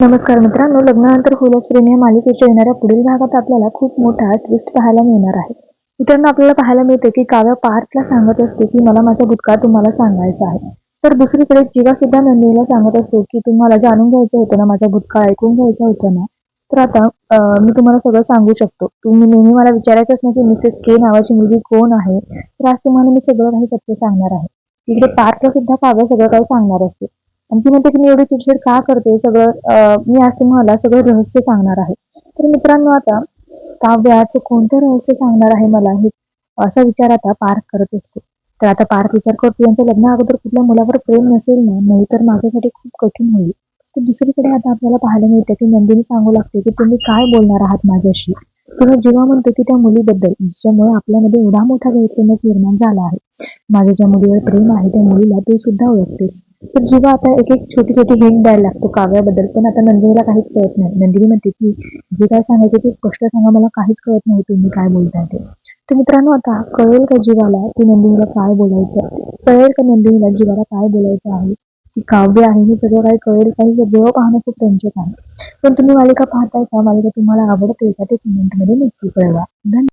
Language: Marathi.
नमस्कार मित्रांनो लग्नानंतर होईल प्रेम या मालिकेच्या येणाऱ्या पुढील भागात आपल्याला खूप मोठा ट्विस्ट पाहायला मिळणार आहे. मित्रांनो आपल्याला पाहायला मिळते की काव्य पार्थला सांगत असते की मला माझा भूतकाळ तुम्हाला सांगायचा आहे. तर दुसरीकडे जीवा सुद्धा नंदिनीला सांगत असतो की तुम्हाला जाणून घ्यायचं होतं ना माझा भूतकाळ ऐकून घ्यायचा होता ना? तर आता मी तुम्हाला सगळं सांगू शकतो. तुम्ही नेहमी मला विचारायचंच नाही की मिसेस के नावाची मुलगी कोण आहे? तर आज तुम्हाला मी सगळं काही सत्य सांगणार आहे. तिकडे पार्थला सुद्धा काव्य सगळं काही सांगणार असते. आणि ती म्हणते की मी एवढी चिडचिड का करते? सगळं मी आज तुम्हाला सगळं रहस्य सांगणार आहे. तर मित्रांनो आता काव्याचं कोणतं रहस्य सांगणार आहे मला हे असा विचार आता पार्क करत असतो. तर आता पार्थ विचार करतो. यांच्या लग्ना अगोदर कुठल्या मुलावर प्रेम नसेल ना नाही तर माझ्यासाठी खूप कठीण होईल. तर दुसरीकडे आता आपल्याला पाहायला मिळतं की नंदिनी सांगू लागते की तुम्ही काय बोलणार आहात माझ्याशी? तेव्हा जेव्हा म्हणतो की त्या मुलीबद्दल ज्यामुळे आपल्यामध्ये एवढा मोठा गैरसमज निर्माण झाला आहे. माझ्या ज्या मुलीवर प्रेम आहे त्या मुलीला तू सुद्धा ओळखतेस. तर जेव्हा आता एक एक छोटी छोटी हिंट द्यायला लागतो काव्याबद्दल पण आता नंदिनीला काहीच कळत नाही. नंदिनी म्हणते की जे काय सांगायचं ते स्पष्ट सांगा मला काहीच कळत नाही तुम्ही काय बोलताय ते. तर मित्रांनो आता कळेल का जीवाला की नंदिनीला काय बोलायचं? कळेल का नंदिनीला जीवाला काय बोलायचं आहे? काव्य आहे हे सगळं काही कळेल काही सगळं पाहणं खूप रंजक आहे. पण तुम्ही मालिका पाहताय का मालिका तुम्हाला आवडते का ते कमेंटमध्ये नक्की कळवा. धन्यवाद.